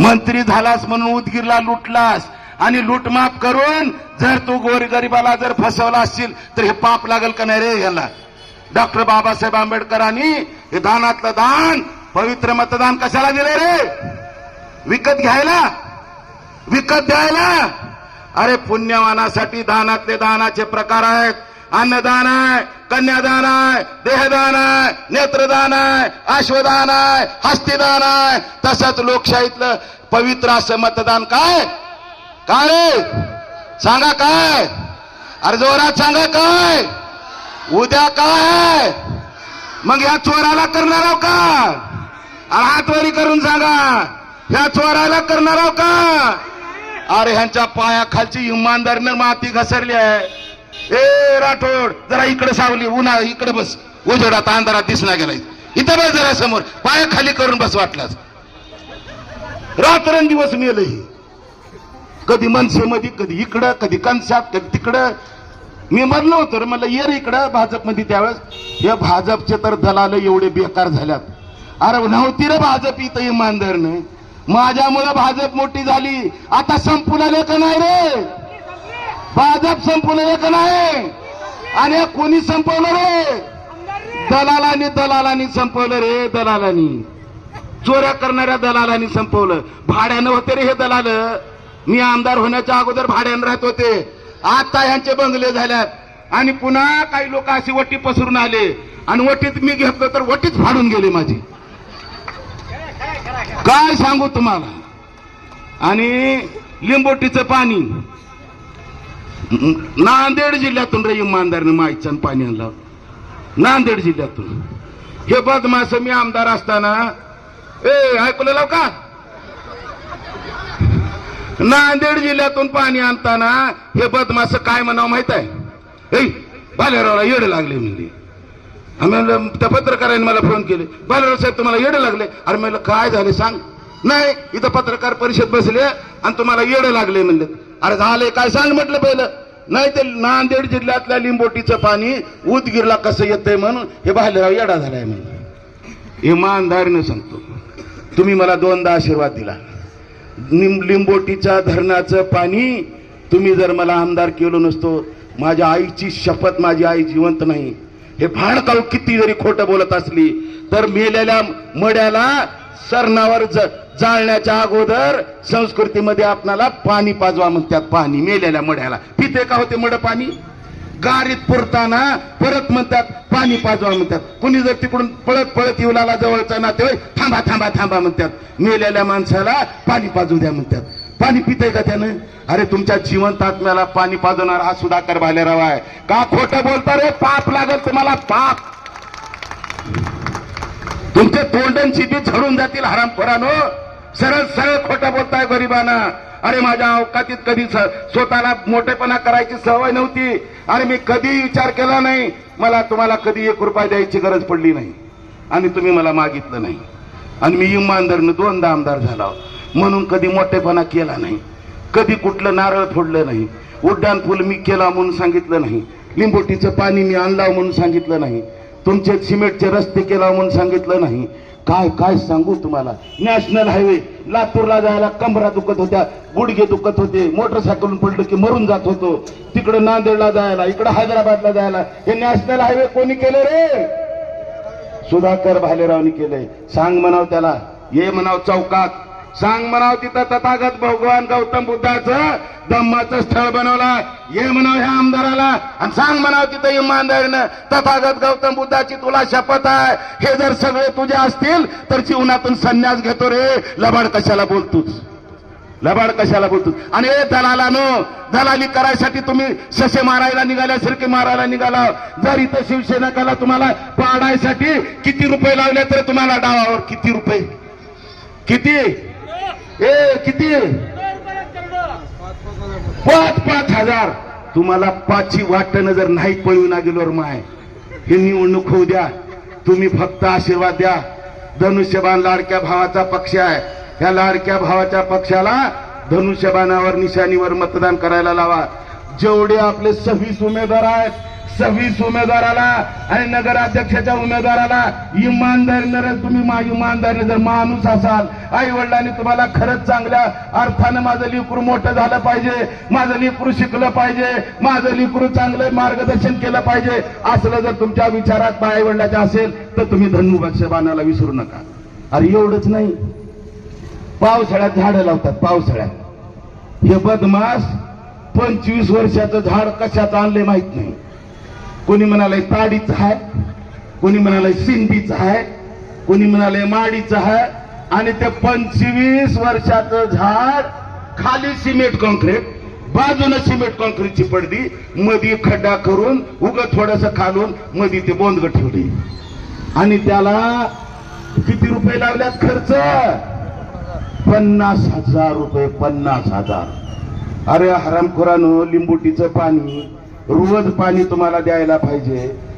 मंत्री झालास म्हणून उदगीरला लुटलास. आणि लूटमाप करून जर तू गोरगरिबाला जर फसवला असशील तर हे पाप लागल का नाही रे याला डॉक्टर बाबासाहेब आंबेडकरांनी हे दानातलं दान पवित्र मतदान कशाला दिले रे? विकत घ्यायला? विकत द्यायला? अरे पुण्यवानासाठी दानातले दानाचे प्रकार आहेत. अन्नदान आहे कन्यादान आहे देहदान आहे नेत्रदान आहे अश्वदान आहे हस्तिदान आहे तसंच लोकशाहीतलं पवित्र असं मतदान काय? काय रे? सांगा काय? अरे जोरात सांगा काय? उद्या काय मग या चोराला करणार आहो का? हातवारी करून सांगा. ह्या चोराला करणार आहो का? अरे ह्यांच्या पायाखालची इमानदारीनं माती घसरली आहे. ए राठोड जरा इकडे सावली उन्हा इकडे बस. उजेडात अंधारात दिसना गेलाय. इथं बस जरा समोर. पायाखाली करून बस वाटलास. रात्रंदिवस मेलं ही. कधी मनसेमध्ये कधी इकडं कधी कणसात कधी तिकडं. मी म्हणलो होतो रे मला ये रे इकडं भाजपमध्ये त्यावेळेस. हे भाजपचे तर दलाल एवढे बेकार झाल्यात. अरे नव्हती रे भाजप इथं इमानदार नाही माझ्यामुळे भाजप मोठी झाली. आता संपून आले का नाही रे. भाजप संपवलेलं का नाही. आणि कोणी संपवलं रे? दलालांनी दलालांनी संपवलं रे दलालांनी. चोऱ्या करणाऱ्या दलालांनी संपवलं. भाड्यानं होते रे हे दलाल. मी आमदार होण्याच्या अगोदर भाड्यानं राहत होते. आता ह्यांचे बंगले झाल्यात. आणि पुन्हा काही लोक अशी वटी पसरून आले. आणि वटीत मी घेतलं तर वटीच फाडून गेली माझी. काय सांगू तुम्हाला? आणि लिंबोटीचं पाणी. नांदेड जिल्ह्यातून रे इमानदारीने माईचं पाणी आणलं. नांदेड जिल्ह्यातून. हे बदमास मी आमदार असताना ए ऐकलं लाव का? नांदेड जिल्ह्यातून पाणी आणताना हे बदमास काय म्हणावं माहीत आहे? ए बालेरावला येड लागले म्हणजे आम्ही म्हणलं, त्या पत्रकारांनी मला फोन केले. बालेराव साहेब तुम्हाला येड लागले? अरे म्हणलं काय झाले सांग. नाही इथं पत्रकार परिषद बसले आणि तुम्हाला येड लागले म्हणले. अरे झाले काय? सांग म्हटलं पहिलं. नाही ते नांदेड जिल्ह्यातल्या लिंबोटीचं पाणी उदगीरला कसं येतंय म्हणून हे बालेराव येडा झालाय म्हणलं इमानदारीनं सांगतो. तुम्ही मला दोनदा आशीर्वाद दिला. लिंबोटीच्या धरणाचं पाणी तुम्ही जर मला आमदार केलो नसतो माझ्या आईची शपथ माझी आई जिवंत नाही. हे भाडकाऊ किती जरी खोटं बोलत असली तर मेलेल्या मड्याला सरणावर ज- जाळण्याच्या अगोदर संस्कृतीमध्ये आपणाला पाणी पाजवा म्हणतात पाणी मेलेल्या मड्याला. पिते का होते मड पाणी. गारीत पुरताना परत म्हणतात पाणी पाजवा म्हणतात. कुणी जर तिकडून पळत पळत येऊ लागला जवळचा नातेवाईक थांबा थांबा थांबा म्हणतात. मेलेल्या माणसाला पाणी पाजू द्या म्हणतात. पाणी पितय का त्यानं? अरे तुमच्या जिवंत आत्म्याला पाणी पाजवणार हा सुधाकर भालेराव आहे. का खोटं बोलता रे? पाप लागल तुम्हाला पाप. तुमचे तोंडन शिटी झडून जातील हरामखोरानो. सरळ सरळ खोटा बोलताय गरिबांना. अरे माझ्या अवकातीत कधी स्वतःला मोठेपणा करायची सवय नव्हती. आणि मी कधी विचार केला नाही. मला तुम्हाला कधी एक रुपया द्यायची गरज पडली नाही. आणि तुम्ही मला मागितलं नाही. आणि मी इमानदारनं दोनदा आमदार झाला. म्हणून कधी मोठेपणा केला नाही. कधी कुठलं नारळ फोडलं नाही. उड्डाण फुल मी केला म्हणून सांगितलं नाही. लिंबोटीचं पाणी मी आणलं म्हणून सांगितलं नाही. तुमचे सिमेंटचे रस्ते केला म्हणून सांगितलं नाही. काय काय सांगू तुम्हाला? नॅशनल हायवे लातूरला जायला कमरा दुखत होत्या गुडघे दुखत होते मोटरसायकलून पडलं की मरून जात होतो. तिकडे नांदेडला जायला इकडे हैदराबादला जायला हे नॅशनल हायवे कोणी केले रे? सुधाकर भालेरावनी केलंय सांग म्हणाव त्याला ये म्हणाव चौकात. सांग म्हणाव तिथं तथागत भगवान गौतम बुद्धाचं धम्माचं स्थळ बनवला. ये म्हणाव ह्या आमदाराला. आणि सांग म्हणाव तिथं इमानदारीनं तथागत गौतम बुद्धाची तुला शपथ आहे. हे जर सगळे तुझे असतील तर जीवनातून संन्यास घेतो रे. लबाड कशाला बोलतोस? लबाड कशाला बोलतो आणि ए दलालानो दलाली करायसाठी तुम्ही ससे मारायला निघाल्यासारखे मारायला निघाला. जर इथं शिवसेनेकाला तुम्हाला पाडायसाठी किती रुपये लावले तर तुम्हाला डावावर किती रुपये? किती? ए किती? पाच पाच हजार. तुम्हाला पाचची वाटणं जर नाही पळून गेलोर माय. हे निवडणूक होऊ द्या. तुम्ही फक्त आशीर्वाद द्या. धनुष्यबाण लाडक्या भावाचा पक्ष आहे. ह्या लाडक्या भावाच्या पक्षाला धनुष्यबाणावर निशाणीवर मतदान करायला लावा. जेवढे आपले सव्वीस उमेदवार आहेत सव्वीस उमेदवाराला आणि नगराध्यक्षाच्या उमेदवाराला इमानदारीनं जर तुम्ही मा इमानदारीने जर माणूस असाल आई वडिलांनी तुम्हाला खरंच चांगल्या अर्थानं माझं लेकरू मोठं झालं पाहिजे माझं लिपूर शिकलं पाहिजे माझं लेकरू चांगलं मार्गदर्शन केलं पाहिजे असलं जर तुमच्या विचारात आई वडिलाच्या असेल तर तुम्ही धनुभक्ष बाणाला विसरू नका. अरे एवढंच नाही. पावसाळ्यात झाडं लावतात पावसाळ्यात. हे बदमास पंचवीस वर्षाचं झाड कशाचं आणले माहीत नाही. कोणी म्हणालंय ताडीचं आहे कोणी म्हणालंय सिंधीचं आहे कोणी म्हणालंय माडीचं आहे आणि ते पंचवीस वर्षाचं झाड खाली सिमेंट कॉन्क्रीट बाजूनं सिमेंट कॉन्क्रीटची पडदी मधी खड्डा करून उग थोडस खालून मधी ते बोंदग ठेवली. आणि त्याला किती रुपये लागल्यात खर्च? पन्नास हजार रुपये पन्नास हजार. अरे हरामखोरानो लिंबुटीचं पाणी रोज पाणी तुम्हाला द्यायला पाहिजे.